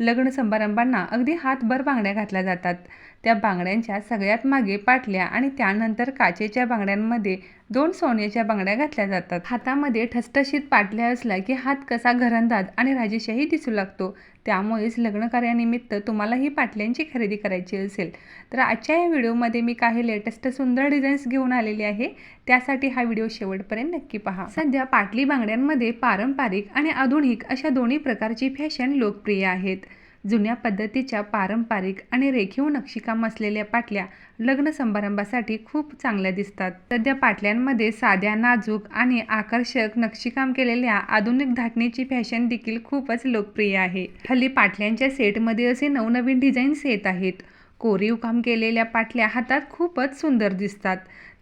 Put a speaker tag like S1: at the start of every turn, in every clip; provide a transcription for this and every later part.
S1: लग्न समारंभांना अगदी हातभर बांगड्या घातल्या जातात. त्या बांगड्यांच्या सगळ्यात मागे पाटल्या आणि त्यानंतर काचेच्या बांगड्यांमध्ये दोन सोन्याच्या बांगड्या घातल्या जातात. हातामध्ये ठसठशीत पाटल्या असल्या की हात कसा घरंदाज आणि राजेशाही दिसू लागतो. त्यामुळेच लग्नकार्यानिमित्त तुम्हाला ही पाटल्यांची खरेदी करायची असेल. तर आजच्या या व्हिडिओमध्ये मी काही लेटेस्ट सुंदर डिझाईन्स घेऊन आलेले आहे. त्यासाठी हा व्हिडिओ शेवटपर्यंत नक्की पहा. सध्या पाटली बांगड्यांमध्ये पारंपरिक आणि आधुनिक अशा दोन्ही प्रकारची फॅशन लोकप्रिय आहेत. जुन्या पद्धतीच्या पारंपरिक आणि रेखीव नक्षीकाम असलेल्या पाटल्या लग्न समारंभासाठी खूप चांगल्या दिसतात. सध्या पाटल्यांमध्ये साध्या नाजूक आणि आकर्षक नक्षीकाम केलेल्या आधुनिक धाटणीची फॅशन देखील खूपच लोकप्रिय आहे. हल्ली पाटल्यांच्या सेटमध्ये असे नवनवीन डिझाईन्स येत आहेत. कोरीव काम केलेल्या पाटल्या हातात खूपच सुंदर दिसतात.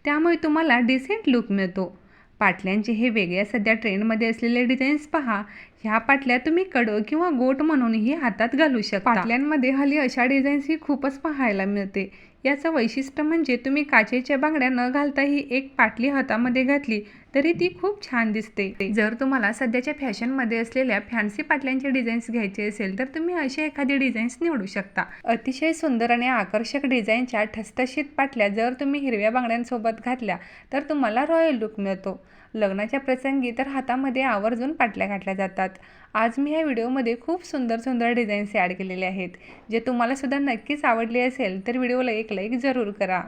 S1: त्यामुळे तुम्हाला डिसेंट लुक मिळतो. पाटल्यांचे हे वेगळ्या सध्या ट्रेंडमध्ये असलेले डिझाईन्स पहा. ह्या पाटल्या तुम्ही कडं किंवा गोट म्हणूनही हातात घालू शकता. पाटल्यांमध्ये हल्ली अशा डिझाईन्स ही खूपच पाहायला मिळते. याचं वैशिष्ट्य म्हणजे तुम्ही काचेच्या बांगड्या न घालताही एक पाटली हातामध्ये घातली तरी ती खूप छान दिसते. जर तुम्हाला सध्याच्या फॅशनमध्ये असलेल्या फॅन्सी पाटल्यांचे डिझाईन्स घ्यायचे असेल तर तुम्ही अशी एखादी डिझाईन्स निवडू शकता. अतिशय सुंदर आणि आकर्षक डिझाईनच्या ठसठशीत पाटल्या जर तुम्ही हिरव्या बांगड्यांसोबत घातल्या तर तुम्हाला रॉयल लुक मिळतो. लग्नाच्या प्रसंगी तर हातामध्ये आवर्जून पाटल्या घातल्या जातात. आज मी ह्या व्हिडिओमध्ये खूप सुंदर सुंदर डिझाईन्स ॲड केलेले आहेत. जे तुम्हाला सुद्धा नक्कीच आवडले असेल तर व्हिडिओला एक लाईक जरूर करा